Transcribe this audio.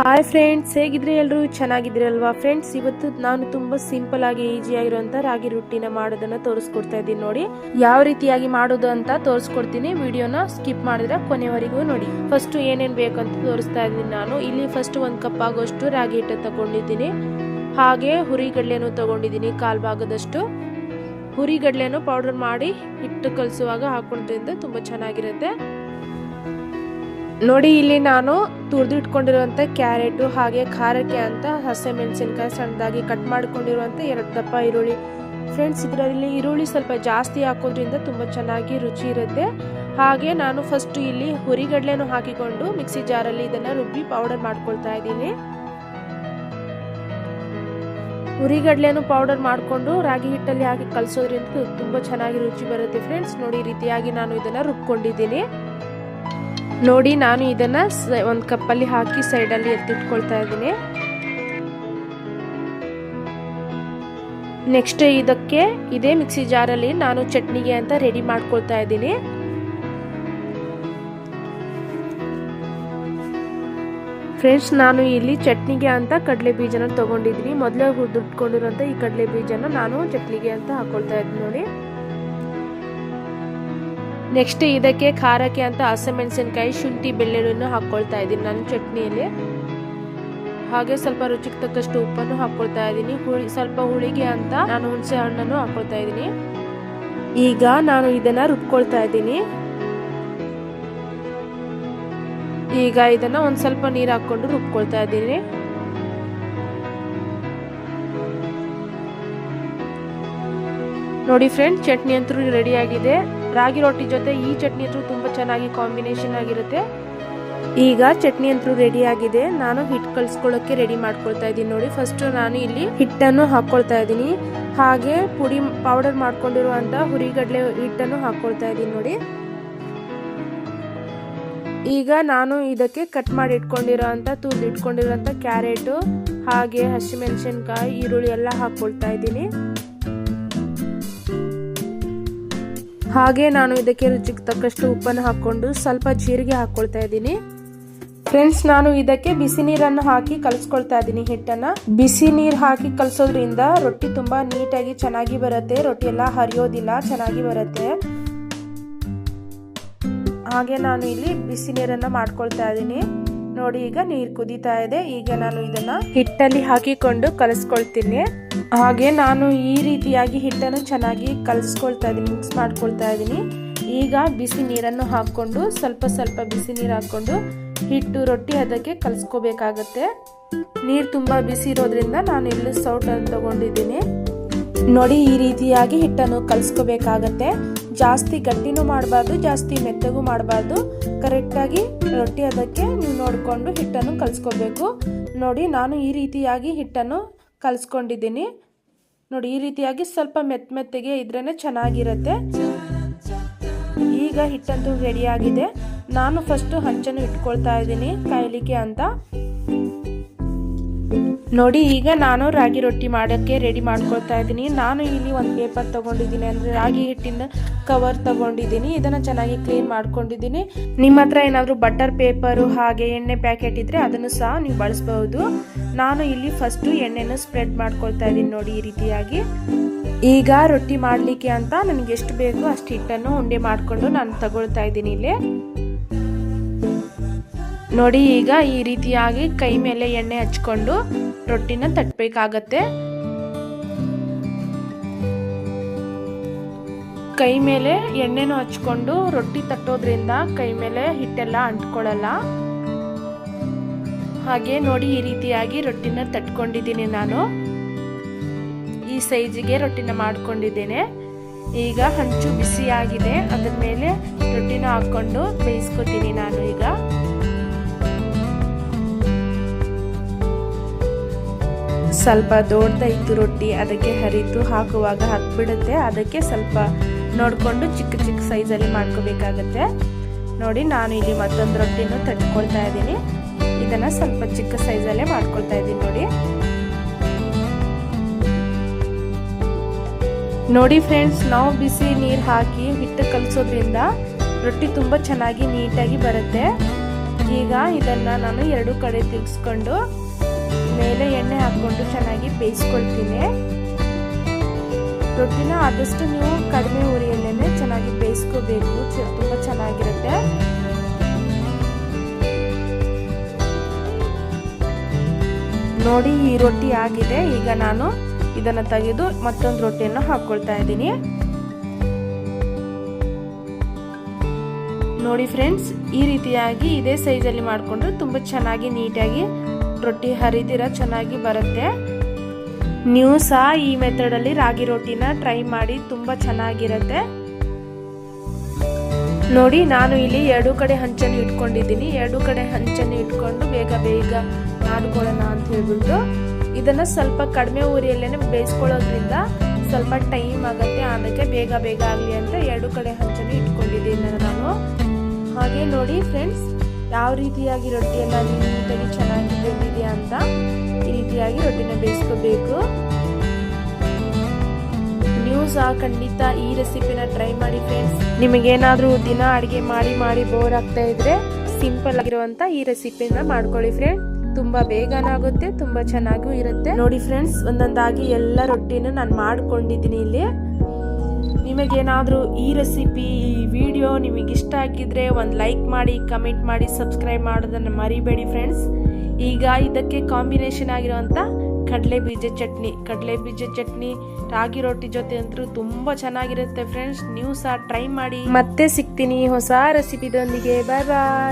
Hi friends ಹೇಗಿದ್ರೆ ಎಲ್ಲರೂ ಚೆನ್ನಾಗಿದ್ರಲ್ವಾ friends ಇವತ್ತು ನಾನು ತುಂಬಾ ಸಿಂಪಲ್ ಆಗಿ ಈಜಿ ಆಗಿರುವಂತ ರಾಗಿ ರೊಟ್ಟಿನ ಮಾಡೋದನ್ನ ತೋರಿಸ್ಕೊಡ್ತಾ ಇದ್ದೀನಿ ನೋಡಿ. ಯಾವ ರೀತಿಯಾಗಿ ಮಾಡೋದು ಅಂತ ತೋರಿಸ್ಕೊಡ್ತೀನಿ. ವಿಡಿಯೋನ ಸ್ಕಿಪ್ ಮಾಡಿದ್ರೆ ಕೊನೆವರೆಗೂ ನೋಡಿ. ಫಸ್ಟ್ ಏನೇನ್ ಬೇಕಂತ ತೋರಿಸ್ತಾ ಇದ್ದೀನಿ ನಾನು. ಇಲ್ಲಿ ಫಸ್ಟ್ ಒಂದ್ ಕಪ್ ಆಗೋಷ್ಟು ರಾಗಿ ಹಿಟ್ಟು ತಗೊಂಡಿದ್ದೀನಿ. ಹಾಗೆ ಹುರಿಗಡ್ಲೆನೂ ತಗೊಂಡಿದ್ದೀನಿ, ಕಾಲ್ ಭಾಗದಷ್ಟು. ಹುರಿಗಡ್ಲೆನೂ ಪೌಡರ್ ಮಾಡಿ ಹಿಟ್ಟು ಕಲಸುವಾಗ ಹಾಕೊಂಡ್ರಿಂದ ತುಂಬಾ ಚೆನ್ನಾಗಿರುತ್ತೆ. ನೋಡಿ, ಇಲ್ಲಿ ನಾನು ತುರಿದು ಕ್ಯಾರೆಟು ಕ್ಯಾರೆಟ್ ಹಾಗೆ ಖಾರಕ್ಕೆ ಅಂತ ಹಸೆ ಮೆಣಸಿನ್ಕಾಯಿ ಸಣ್ಣದಾಗಿ ಕಟ್ ಮಾಡಿಕೊಂಡಿರುವಂಥ ಎರಡು ದಪ್ಪ ಈರುಳ್ಳಿ. ಫ್ರೆಂಡ್ಸ್, ಇದರಲ್ಲಿ ಈರುಳ್ಳಿ ಸ್ವಲ್ಪ ಜಾಸ್ತಿ ಹಾಕೋದ್ರಿಂದ ತುಂಬ ಚೆನ್ನಾಗಿ ರುಚಿ ಇರುತ್ತೆ. ಹಾಗೆ ನಾನು ಫಸ್ಟ್ ಇಲ್ಲಿ ಹುರಿಗಡ್ಲೆನೂ ಹಾಕಿಕೊಂಡು ಮಿಕ್ಸಿ ಜಾರಲ್ಲಿ ಇದನ್ನು ರುಬ್ಬಿ ಪೌಡರ್ ಮಾಡ್ಕೊಳ್ತಾ ಇದ್ದೀನಿ. ಹುರಿಗಡ್ಲೆನೂ ಪೌಡರ್ ಮಾಡಿಕೊಂಡು ರಾಗಿ ಹಿಟ್ಟಲ್ಲಿ ಹಾಕಿ ಕಲಸೋದ್ರಿಂದ ತುಂಬ ಚೆನ್ನಾಗಿ ರುಚಿ ಬರುತ್ತೆ ಫ್ರೆಂಡ್ಸ್. ನೋಡಿ ರೀತಿಯಾಗಿ ನಾನು ಇದನ್ನು ರುಬ್ಕೊಂಡಿದ್ದೀನಿ. ನೋಡಿ, ನಾನು ಇದನ್ನ ಒಂದು ಕಪ್ಪಲ್ಲಿ ಹಾಕಿ ಸೈಡಲ್ಲಿ ಎತ್ತಿಟ್ಕೊಳ್ತಾ ಇದ್ದೀನಿ. ನೆಕ್ಸ್ಟ್ ಇದಕ್ಕೆ ಇದೇ ಮಿಕ್ಸಿ ಜಾರಲ್ಲಿ ನಾನು ಚಟ್ನಿಗೆ ಅಂತ ರೆಡಿ ಮಾಡ್ಕೊಳ್ತಾ ಇದ್ದೀನಿ. ಫ್ರೆಂಡ್ಸ್, ನಾನು ಇಲ್ಲಿ ಚಟ್ನಿಗೆ ಅಂತ ಕಡಲೆ ಬೀಜನ ತಗೊಂಡಿದ್ದೀನಿ. ಮೊದಲೇ ಹುರಿದಿಟ್ಕೊಂಡಿರೋಂಥ ಈ ಕಡಲೆ ಬೀಜನ ನಾನು ಚಟ್ನಿಗೆ ಅಂತ ಹಾಕೊಳ್ತಾ ಇದ್ದೀನಿ ನೋಡಿ. ನೆಕ್ಸ್ಟ್ ಇದಕ್ಕೆ ಖಾರಕ್ಕೆ ಅಂತ ಹಸಿಮೆಣಸಿನಕಾಯಿ ಶುಂಠಿ, ಬೆಳ್ಳುಳ್ಳಿನ ಹಾಕ್ಕೊಳ್ತಾ ಇದ್ದೀನಿ ನನ್ನ ಚಟ್ನಿಯಲ್ಲಿ. ಹಾಗೆ ಸ್ವಲ್ಪ ರುಚಿಗೆ ತಕ್ಕಷ್ಟು ಉಪ್ಪನ್ನು ಹಾಕ್ಕೊಳ್ತಾ ಇದ್ದೀನಿ. ಹುಳಿ, ಸ್ವಲ್ಪ ಹುಳಿಗೆ ಅಂತ ನಾನು ಹುಣಸೆ ಹಣ್ಣನ್ನು ಹಾಕ್ಕೊಳ್ತಾ ಇದ್ದೀನಿ. ಈಗ ನಾನು ಇದನ್ನ ರುಬ್ಕೊಳ್ತಾ ಇದ್ದೀನಿ. ಈಗ ಇದನ್ನ ಒಂದ್ ಸ್ವಲ್ಪ ನೀರು ಹಾಕೊಂಡು ರುಬ್ಕೊಳ್ತಾ ಇದ್ದೀನಿ. ನೋಡಿ ಫ್ರೆಂಡ್ ಚಟ್ನಿ ಅಂತೂ ರೆಡಿ ಆಗಿದೆ. ರಾಗಿ ರೊಟ್ಟಿ ಜೊತೆ ಈ ಚಟ್ನಿ ಅಂತೂ ತುಂಬ ಚೆನ್ನಾಗಿ ಕಾಂಬಿನೇಷನ್ ಆಗಿರುತ್ತೆ. ಈಗ ಚಟ್ನಿ ಅಂತೂ ರೆಡಿ ಆಗಿದೆ. ನಾನು ಹಿಟ್ಟು ಕಳ್ಸ್ಕೊಳ್ಳೋಕ್ಕೆ ರೆಡಿ ಮಾಡ್ಕೊಳ್ತಾ ಇದ್ದೀನಿ ನೋಡಿ. ಫಸ್ಟ್ ನಾನು ಇಲ್ಲಿ ಹಿಟ್ಟನ್ನು ಹಾಕ್ಕೊಳ್ತಾ ಇದ್ದೀನಿ. ಹಾಗೆ ಪುಡಿ ಪೌಡರ್ ಮಾಡ್ಕೊಂಡಿರುವಂಥ ಹುರಿಗಡಲೆ ಹಿಟ್ಟನ್ನು ಹಾಕ್ಕೊಳ್ತಾ ಇದ್ದೀನಿ ನೋಡಿ. ಈಗ ನಾನು ಇದಕ್ಕೆ ಕಟ್ ಮಾಡಿ ಇಟ್ಕೊಂಡಿರೋಂಥ ತುರ್ದು ಇಟ್ಕೊಂಡಿರೋಂಥ ಕ್ಯಾರೆಟು ಹಾಗೆ ಹಸಿಮೆಣಸಿನ್ಕಾಯಿ, ಈರುಳ್ಳಿ ಎಲ್ಲ ಹಾಕ್ಕೊಳ್ತಾ ಇದ್ದೀನಿ. ಹಾಗೆ ನಾನು ಇದಕ್ಕೆ ರುಚಿಗೆ ತಕ್ಕಷ್ಟು ಉಪ್ಪನ್ನು ಹಾಕೊಂಡು ಸ್ವಲ್ಪ ಜೀರಿಗೆ ಹಾಕ್ಕೊಳ್ತಾ ಇದ್ದೀನಿ. ಫ್ರೆಂಡ್ಸ್ ನಾನು ಇದಕ್ಕೆ ಬಿಸಿ ನೀರನ್ನು ಹಾಕಿ ಕಲಿಸ್ಕೊಳ್ತಾ ಇದ್ದೀನಿ ಹಿಟ್ಟನ್ನ. ಬಿಸಿ ನೀರು ಹಾಕಿ ಕಲಸೋದ್ರಿಂದ ರೊಟ್ಟಿ ತುಂಬಾ ನೀಟಾಗಿ ಚೆನ್ನಾಗಿ ಬರುತ್ತೆ. ರೊಟ್ಟಿ ಎಲ್ಲ ಹರಿಯೋದಿಲ್ಲ, ಚೆನ್ನಾಗಿ ಬರುತ್ತೆ. ಹಾಗೆ ನಾನು ಇಲ್ಲಿ ಬಿಸಿ ನೀರನ್ನ ಮಾಡ್ಕೊಳ್ತಾ ಇದ್ದೀನಿ. ನೋಡಿ, ಈಗ ನೀರು ಕುದೀತಾ ಇದೆ. ಈಗ ನಾನು ಇದನ್ನ ಹಿಟ್ಟಲ್ಲಿ ಹಾಕಿಕೊಂಡು ಕಲಿಸ್ಕೊಳ್ತೀನಿ. ಹಾಗೆ ನಾನು ಈ ರೀತಿಯಾಗಿ ಹಿಟ್ಟನ್ನು ಚೆನ್ನಾಗಿ ಕಲಿಸ್ಕೊಳ್ತಾ ಇದ್ದೀನಿ ಮಿಕ್ಸ್ ಮಾಡ್ಕೊಳ್ತಾ ಇದ್ದೀನಿ ಈಗ ಬಿಸಿ ನೀರನ್ನು ಹಾಕ್ಕೊಂಡು, ಸ್ವಲ್ಪ ಸ್ವಲ್ಪ ಬಿಸಿ ನೀರು ಹಾಕ್ಕೊಂಡು ಹಿಟ್ಟು ರೊಟ್ಟಿ ಅದಕ್ಕೆ ಕಲಿಸ್ಕೋಬೇಕಾಗತ್ತೆ. ನೀರು ತುಂಬ ಬಿಸಿ ಇರೋದ್ರಿಂದ ನಾನು ಇಲ್ಲಿ ಸೌಟನ್ನು ತಗೊಂಡಿದ್ದೀನಿ. ನೋಡಿ ಈ ರೀತಿಯಾಗಿ ಹಿಟ್ಟನ್ನು ಕಲಿಸ್ಕೋಬೇಕಾಗತ್ತೆ. ಜಾಸ್ತಿ ಗಟ್ಟಿನೂ ಮಾಡಬಾರ್ದು, ಜಾಸ್ತಿ ಮೆತ್ತಗೂ ಮಾಡಬಾರ್ದು. ಕರೆಕ್ಟಾಗಿ ರೊಟ್ಟಿ ಅದಕ್ಕೆ ನೀವು ನೋಡಿಕೊಂಡು ಹಿಟ್ಟನ್ನು ಕಲಿಸ್ಕೋಬೇಕು. ನೋಡಿ ನಾನು ಈ ರೀತಿಯಾಗಿ ಹಿಟ್ಟನ್ನು ಕಲಿಸ್ಕೊಂಡಿದ್ದೀನಿ. ನೋಡಿ, ಈ ರೀತಿಯಾಗಿ ಸ್ವಲ್ಪ ಮೆತ್ತ ಮೆತ್ತಗೆ ಇದ್ರೇ ಚೆನ್ನಾಗಿರುತ್ತೆ. ಈಗ ಹಿಟ್ಟಂತೂ ರೆಡಿಯಾಗಿದೆ ನಾನು ಫಸ್ಟು ಹಂಚನ್ನು ಇಟ್ಕೊಳ್ತಾ ಇದ್ದೀನಿ ಕಾಯಲಿಕ್ಕೆ ಅಂತ. ನೋಡಿ, ಈಗ ನಾನು ರಾಗಿ ರೊಟ್ಟಿ ಮಾಡೋಕ್ಕೆ ರೆಡಿ ಮಾಡ್ಕೊಳ್ತಾ ಇದ್ದೀನಿ. ನಾನು ಇಲ್ಲಿ ಒಂದು ಪೇಪರ್ ತೊಗೊಂಡಿದ್ದೀನಿ. ಅಂದರೆ ರಾಗಿ ಹಿಟ್ಟಿನ ಕವರ್ ತೊಗೊಂಡಿದ್ದೀನಿ. ಇದನ್ನು ಚೆನ್ನಾಗಿ ಕ್ಲೀನ್ ಮಾಡ್ಕೊಂಡಿದ್ದೀನಿ. ನಿಮ್ಮ ಹತ್ರ ಏನಾದರೂ ಬಟರ್ ಪೇಪರು ಹಾಗೆ ಎಣ್ಣೆ ಪ್ಯಾಕೆಟ್ ಇದ್ದರೆ ಅದನ್ನು ಸಹ ನೀವು ಬಳಸ್ಬಹುದು. ನಾನು ಇಲ್ಲಿ ಫಸ್ಟು ಎಣ್ಣೆನ ಸ್ಪ್ರೆಡ್ ಮಾಡ್ಕೊಳ್ತಾ ಇದ್ದೀನಿ ನೋಡಿ ಈ ರೀತಿಯಾಗಿ. ಈಗ ರೊಟ್ಟಿ ಮಾಡಲಿಕ್ಕೆ ಅಂತ ನನಗೆ ಎಷ್ಟು ಬೇಕೋ ಅಷ್ಟು ಹಿಟ್ಟನ್ನು ಉಂಡೆ ಮಾಡಿಕೊಂಡು ನಾನು ತಗೊಳ್ತಾ ಇದ್ದೀನಿ ಇಲ್ಲಿ. ನೋಡಿ ಈಗ ಈ ರೀತಿಯಾಗಿ ಕೈ ಮೇಲೆ ಎಣ್ಣೆ ಹಚ್ಕೊಂಡು ರೊಟ್ಟಿನ ತಟ್ಟಬೇಕಾಗತ್ತೆ. ಕೈ ಮೇಲೆ ಎಣ್ಣೆನೂ ಹಚ್ಕೊಂಡು ರೊಟ್ಟಿ ತಟ್ಟೋದ್ರಿಂದ ಕೈ ಮೇಲೆ ಹಿಟ್ಟೆಲ್ಲ ಅಂಟ್ಕೊಳ್ಳಲ್ಲ. ಹಾಗೆ ನೋಡಿ ಈ ರೀತಿಯಾಗಿ ರೊಟ್ಟಿನ ತಟ್ಕೊಂಡಿದ್ದೀನಿ ನಾನು. ಈ ಸೈಜಿಗೆ ರೊಟ್ಟಿನ ಮಾಡ್ಕೊಂಡಿದ್ದೇನೆ. ಈಗ ಹಂಚು ಬಿಸಿಯಾಗಿದೆ. ಅದ್ರ ಮೇಲೆ ರೊಟ್ಟಿನ ಹಾಕ್ಕೊಂಡು ಬೇಯಿಸ್ಕೊತೀನಿ ನಾನು ಈಗ. ಸ್ವಲ್ಪ ದೊಡ್ಡದಾಯಿತು ರೊಟ್ಟಿ, ಅದಕ್ಕೆ ಹರಿತು ಹಾಕುವಾಗ ಹಾಕ್ಬಿಡುತ್ತೆ. ಅದಕ್ಕೆ ಸ್ವಲ್ಪ ನೋಡಿಕೊಂಡು ಚಿಕ್ಕ ಚಿಕ್ಕ ಸೈಜಲ್ಲಿ ಮಾಡ್ಕೋಬೇಕಾಗತ್ತೆ. ನೋಡಿ, ನಾನು ಇಲ್ಲಿ ಮತ್ತೊಂದು ರೊಟ್ಟಿನೂ ತಟ್ಕೊಳ್ತಾ ಇದ್ದೀನಿ. ಇದನ್ನು ಸ್ವಲ್ಪ ಚಿಕ್ಕ ಸೈಜಲ್ಲೇ ಮಾಡ್ಕೊಳ್ತಾ ಇದ್ದೀನಿ ನೋಡಿ. ನೋಡಿ ಫ್ರೆಂಡ್ಸ್ ನಾವು ಬಿಸಿ ನೀರು ಹಾಕಿ ಹಿಟ್ಟು ಕಲಿಸೋದ್ರಿಂದ ರೊಟ್ಟಿ ತುಂಬ ಚೆನ್ನಾಗಿ ನೀಟಾಗಿ ಬರುತ್ತೆ. ಈಗ ಇದನ್ನು ನಾನು ಎರಡು ಕಡೆ ತಿರ್ಗಿಸ್ಕೊಂಡು ಎಣ್ಣೆ ಹಾಕ್ಕೊಂಡು ಚೆನ್ನಾಗಿ ಬೇಯಿಸ್ಕೊಳ್ತೀನಿ. ರೊಟ್ಟಿನ ಆದಷ್ಟು ನೀವು ಕಡಿಮೆ ಉರಿಯಲ್ಲೇನೆ ಚೆನ್ನಾಗಿ ಬೇಯಿಸ್ಕೋಬೇಕು. ತುಂಬ ಚೆನ್ನಾಗಿರುತ್ತೆ. ನೋಡಿ ಈ ರೊಟ್ಟಿ ಆಗಿದೆ. ಈಗ ನಾನು ಇದನ್ನು ತೆಗೆದು ಮತ್ತೊಂದು ರೊಟ್ಟಿಯನ್ನು ಹಾಕ್ಕೊಳ್ತಾ ಇದ್ದೀನಿ. ನೋಡಿ ಫ್ರೆಂಡ್ಸ್, ಈ ರೀತಿಯಾಗಿ ಇದೇ ಸೈಜಲ್ಲಿ ಮಾಡಿಕೊಂಡ್ರೆ ತುಂಬ ಚೆನ್ನಾಗಿ ನೀಟಾಗಿ ರೊಟ್ಟಿ ಹರಿದಿರ ಚೆನ್ನಾಗಿ ಬರುತ್ತೆ. ನೀವು ಸಹ ಈ ಮೆಥಡಲ್ಲಿ ರಾಗಿ ರೊಟ್ಟಿನ ಟ್ರೈ ಮಾಡಿ, ತುಂಬ ಚೆನ್ನಾಗಿರುತ್ತೆ. ನೋಡಿ, ನಾನು ಇಲ್ಲಿ ಎರಡು ಕಡೆ ಹಂಚನ್ನು ಇಟ್ಕೊಂಡಿದ್ದೀನಿ. ಎರಡು ಕಡೆ ಹಂಚನ್ನು ಇಟ್ಕೊಂಡು ಬೇಗ ಬೇಗ ಮಾಡ್ಕೊಳ್ಳೋಣ ಅಂತ ಹೇಳ್ಬಿಟ್ಟು, ಇದನ್ನು ಸ್ವಲ್ಪ ಕಡಿಮೆ ಊರಿಯಲ್ಲೇ ಬೇಯಿಸ್ಕೊಳ್ಳೋದ್ರಿಂದ ಸ್ವಲ್ಪ ಟೈಮ್ ಆಗುತ್ತೆ. ಅದಕ್ಕೆ ಬೇಗ ಬೇಗ ಆಗಲಿ ಅಂತ ಎರಡು ಕಡೆ ಹಂಚನ್ನು ಇಟ್ಕೊಂಡಿದ್ದೀನಿ ನಾನು. ಹಾಗೆ ನೋಡಿ ಫ್ರೆಂಡ್ಸ್ ಯಾವ ರೀತಿಯಾಗಿ ರೊಟ್ಟಿಯೆಲ್ಲ ನೀಟಾಗಿ ಚೆನ್ನಾಗಿ ಬೆಂದಿದೆ ಅಂತ ಈ ರೀತಿಯಾಗಿ ರೊಟ್ಟಿನ ಬೇಯಿಸ್ಕೋಬೇಕು. ನೀವು ಸಹ ಖಂಡಿತ ಈ ರೆಸಿಪಿನ ಟ್ರೈ ಮಾಡಿ ಫ್ರೆಂಡ್ಸ್. ನಿಮಗೇನಾದರೂ ದಿನ ಅಡುಗೆ ಮಾಡಿ ಮಾಡಿ ಬೋರ್ ಆಗ್ತಾ ಇದ್ರೆ ಸಿಂಪಲ್ ಆಗಿರುವಂತ ಈ ರೆಸಿಪಿನ ಮಾಡ್ಕೊಳ್ಳಿ ಫ್ರೆಂಡ್. ತುಂಬಾ ಬೇಗನಾಗುತ್ತೆ ತುಂಬಾ ಚೆನ್ನಾಗೂ ಇರುತ್ತೆ. ನೋಡಿ ಫ್ರೆಂಡ್ಸ್, ಒಂದೊಂದಾಗಿ ಎಲ್ಲ ರೊಟ್ಟಿನ ನಾನು ಮಾಡ್ಕೊಂಡಿದ್ದೀನಿ ಇಲ್ಲಿ. ನಿಮಗೇನಾದರೂ ಈ ರೆಸಿಪಿ ಈ ವಿಡಿಯೋ ನಿಮಗಿಷ್ಟ ಆಗಿದ್ದರೆ ಒಂದು ಲೈಕ್ ಮಾಡಿ ಕಮೆಂಟ್ ಮಾಡಿ ಸಬ್ಸ್ಕ್ರೈಬ್ ಮಾಡೋದನ್ನು ಮರಿಬೇಡಿ ಫ್ರೆಂಡ್ಸ್ ಈಗ ಇದಕ್ಕೆ ಕಾಂಬಿನೇಷನ್ ಆಗಿರುವಂಥ ಕಡಲೆ ಬೀಜ ಚಟ್ನಿ. ಕಡಲೆ ಬೀಜ ಚಟ್ನಿ, ರಾಗಿ ರೊಟ್ಟಿ ಜೊತೆ ಅಂತೂ ತುಂಬ ಚೆನ್ನಾಗಿರುತ್ತೆ ಫ್ರೆಂಡ್ಸ್ ನೀವು ಸಹ ಟ್ರೈ ಮಾಡಿ. ಮತ್ತೆ ಸಿಗ್ತೀನಿ ಹೊಸ ರೆಸಿಪಿದೊಂದಿಗೆ ಬಾಯ್ ಬಾಯ್